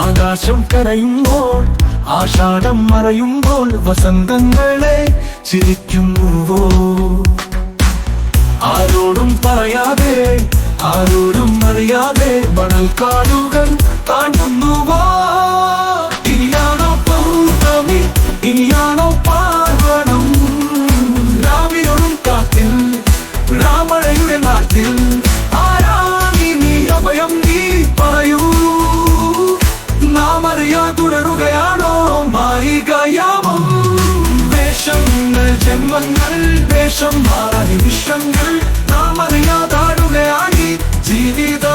ആകാശം കരയുമ്പോൾ ആഷാഢം മറയുമ്പോൾ വസന്തങ്ങളെ ചിരിക്കുന്നുവോ? ആരോടും പറയാതെ ആരോടും അറിയാതെ മണൽക്കാടുകൾ താണ്ടുന്നുവോ ഇനിയാണോ പൗർണമി ഇനിയാണോ പാർവണം? രാവിലും കാത്തിൽ രാമഴയുടെ നാട്ടിൽ. ആരാണി നീ അഭയം? നീ പറയൂ. നാം അറിയാ തുടരുകയാണോ മായികയാമം വേഷങ്ങൾ ജന്മങ്ങൾ വേഷം മാറ നിമിഷങ്ങൾ. നാം